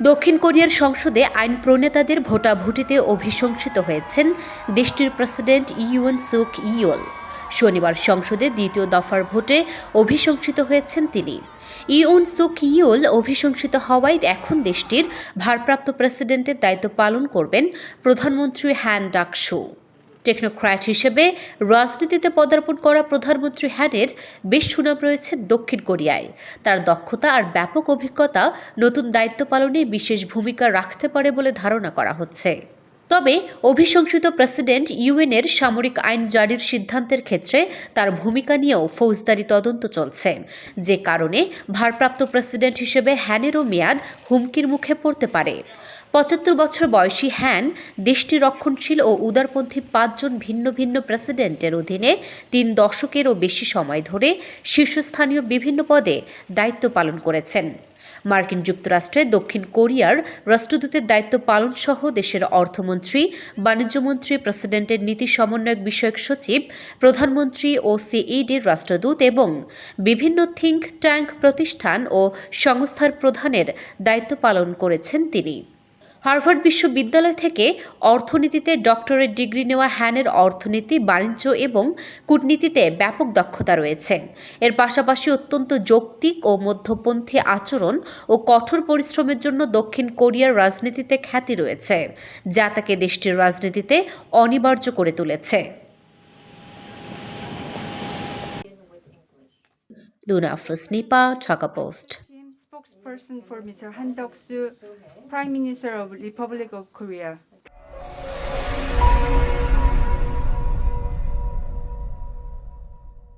দক্ষিণ কোরিয়ার সংসদে আইন প্রণেতাদের ভোটাভুটিতে অভিশংসিত হয়েছেন দেশটির প্রেসিডেন্ট ইউএন সুক ইয়ল। শনিবার সংসদে দ্বিতীয় দফার ভোটে অভিশংসিত হয়েছেন তিনি। ইউন সুক ইউল অভিশংসিত হওয়ায় এখন দেশটির ভারপ্রাপ্ত প্রেসিডেন্টের দায়িত্ব পালন করবেন প্রধানমন্ত্রী হ্যান ডাক শু টেকনোক্র্যাট হিসেবে রাজনীতিতে পদার্পণ করা প্রধানমন্ত্রী হ্যানের বেশ সুনাম রয়েছে দক্ষিণ কোরিয়ায়। তার দক্ষতা আর ব্যাপক অভিজ্ঞতা নতুন দায়িত্ব পালনে বিশেষ ভূমিকা রাখতে পারে বলে ধারণা করা হচ্ছে। তবে অভিশংসিত প্রেসিডেন্ট ইউএনের সামরিক আইন জারির সিদ্ধান্তের ক্ষেত্রে তার ভূমিকা নিয়েও ফৌজদারি তদন্ত চলছে। যে কারণে ভারপ্রাপ্ত প্রেসিডেন্ট হিসেবে হ্যানেরও মেয়াদ হুমকির মুখে পড়তে পারে। পঁচাত্তর বছর বয়সী হ্যান দেশটি রক্ষণশীল ও উদারপন্থী পাঁচজন ভিন্ন ভিন্ন প্রেসিডেন্টের অধীনে তিন দশকেরও বেশি সময় ধরে শীর্ষস্থানীয় বিভিন্ন পদে দায়িত্ব পালন করেছেন। মার্কিন যুক্তরাষ্ট্রে দক্ষিণ কোরিয়ার রাষ্ট্রদূতের দায়িত্ব পালন সহ দেশের অর্থমন্ত্রী, বাণিজ্যমন্ত্রী, প্রেসিডেন্টের নীতি সমন্বয়ক বিষয়ক সচিব, প্রধানমন্ত্রী ও সিইডির রাষ্ট্রদূত এবং বিভিন্ন থিঙ্ক ট্যাঙ্ক প্রতিষ্ঠান ও সংস্থার প্রধানের দায়িত্ব পালন করেছেন তিনি। হার্ভার্ড বিশ্ববিদ্যালয় থেকে অর্থনীতিতে ডক্টরেট ডিগ্রি নেওয়া হ্যানের অর্থনীতি, বাণিজ্য এবং কূটনীতিতে ব্যাপক দক্ষতা রয়েছে। এর পাশাপাশি অত্যন্ত যৌক্তিক ও মধ্যপন্থী আচরণ ও কঠোর পরিশ্রমের জন্য দক্ষিণ কোরিয়ার রাজনীতিতে খ্যাতি রয়েছে, যা তাকে দেশটির রাজনীতিতে অনিবার্য করে তুলেছে। Luna আফরোসনিপা Dhaka Post. Spokesperson for Mr. Han Duck-soo, Prime Minister of Republic of Korea.